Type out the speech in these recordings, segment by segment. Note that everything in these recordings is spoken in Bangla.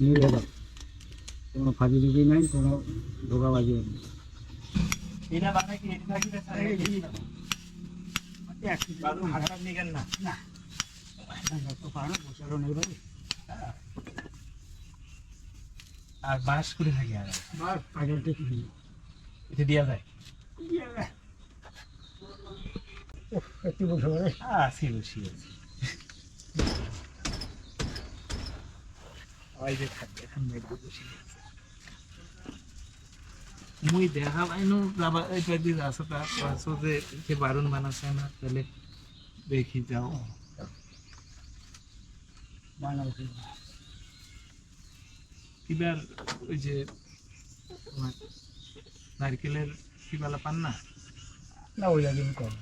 নির্ভেজাল কোনো ফাঁকি ঝুঁকি নেই কোনো ধোকাবাজি নেই এটা কি এটা কি বাদু না। নেই ভাই। আর বাস করে থাকি আর। বাস আগের থেকে এটা দিয়া যায়। একটু বসে আছি বসি আছি। যে থাকবে মুই দেখা পাইনো যাবা এটা দিয়ে আছে পাশে যে যে বারুন বানাছে না, তাহলে দেখি যাও। এবার ওই যে নারকেলের কিবালা পান না? না, ওই একদিন কম।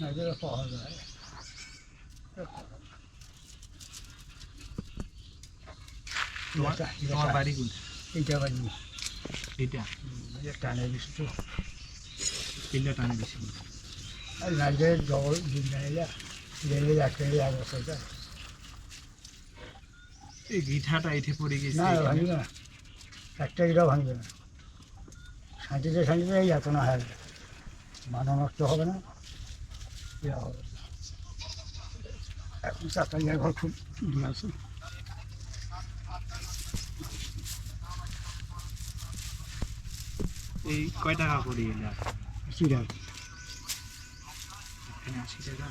না পাওয়া যায়। তোমার এটা- এটা তোমার টান- বাড়ি কোন এইটা বাড়ি এইটা টানে বেশি তো তিনটা টানে বেশি আর নাইজের জল দিন জানিলা রেলে একটা এক বছর যায় এই গিঠাটা এঠে পড়ে গেছে না ভাঙবে না। একটা গিটাও ভাঙবে না। শান্তিতে শান্তিতে এই এত না হয়। মানব নষ্ট হবে না। ইয়ে হবে এখন চারটা জায়গা ঘর খুব আছে। এই কয় টাকা করে এলা চিরা এখানে আশি টাকা।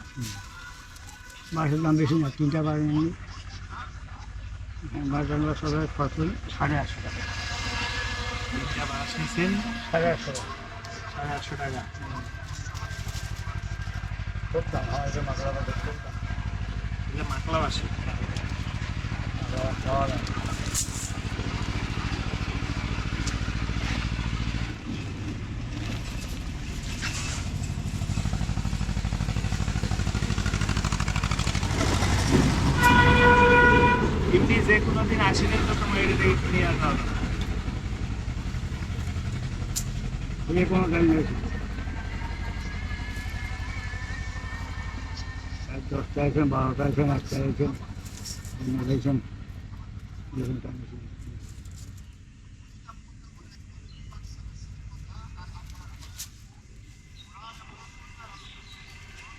মাছের দাম বেশি না তিনটা বার নিই মাছ আমরা সবাই ফসল সাড়ে আটশো টাকা। তিনটা বাস নিছেন সাড়ে আটশো টাকা। সাড়ে আটশো টাকা। হয় বাজার দাম এগুলো মাকলা বাসে খাওয়া যে কোনো দিন আসিলে তো তোমার এটা দেখে নিয়ে আসা হবে যে কোনো দাম নেই আর দশটা আছেন বারোটা আছেন একটা আছেন আছেন যেরকম দাম বেশি।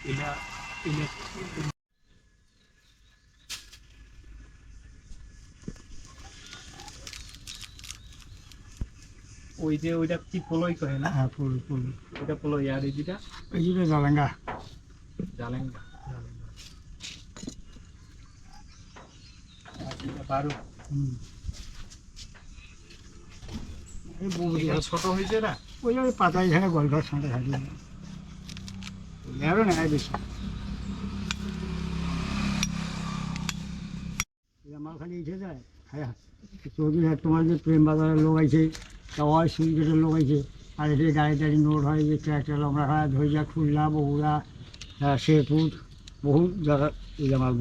এটা এটা ওই যে ওইটা কি পোলই কহে না? হ্যাঁ ফুল ফুল ওইটা পোলই আর এই দুটা এই জালাঙ্গা। জালেঙ্গা। হুম। এটা ছোট হয়েছে না? ওই যে ওই পাতা এখানে গল্পের সাঁটা খাটি আরও নেয় বেশি। আমার খালি যায়। হ্যাঁ চৌধুরী তোমার যে প্রেম বাজারের লোক আছে তা ওই লোক আছে আর এটি গাড়ি টাড়ি নোট হয় যে ট্র্যাক্টর লম্বা হয় ধৈর্যা খুলনা বগুড়া শেরপুর বহু জায়গা এই আমার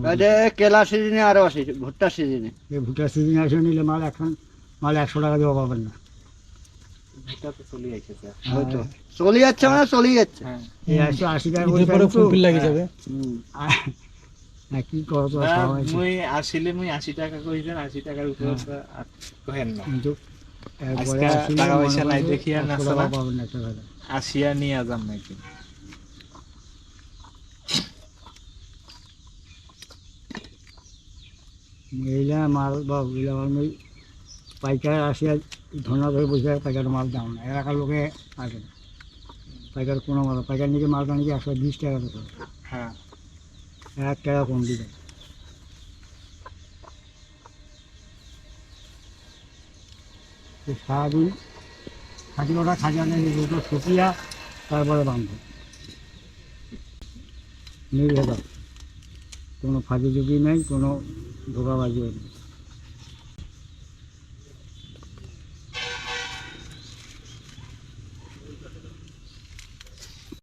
কেলা সিজনে আরও আসে ভুট্টা সিজনে। এই ভুটার সিজন আসে নিলে মাল এখন মাল একশো টাকা দেওয়া পাবেন না। চলে যাচ্ছে মানে চলে যাচ্ছে। হ্যাঁ। একশো আশি টাকা লাগে যাবে। কি। মুই আসিলে মুই আশি টাকা কইছেন আশি টাকার উপর কহেন না। কিন্তু টাকা পয়সা নাই দেখি আর। আসিয়া নিয়ে যাম নাকি? মহিলা মাল বা মহিলা মাল পাইকার আসিয়া ধনা ধরে বসে পাইকার মাল দাম না এলাকার লোকে আসে না। পাইকার কোনো মাল পাইকার নিকে মাল নিকে একশো বিশ টাকা হ্যাঁ। এক টাকা কম দিবে। সারাদিন খাটি খাজানে দুটো শুকিয়া তারপরে বাঁধব। নির্ভেজাল কোনো ফাঁকি ঝুঁকি নেই, কোনো ধোকাবাজিও নেই।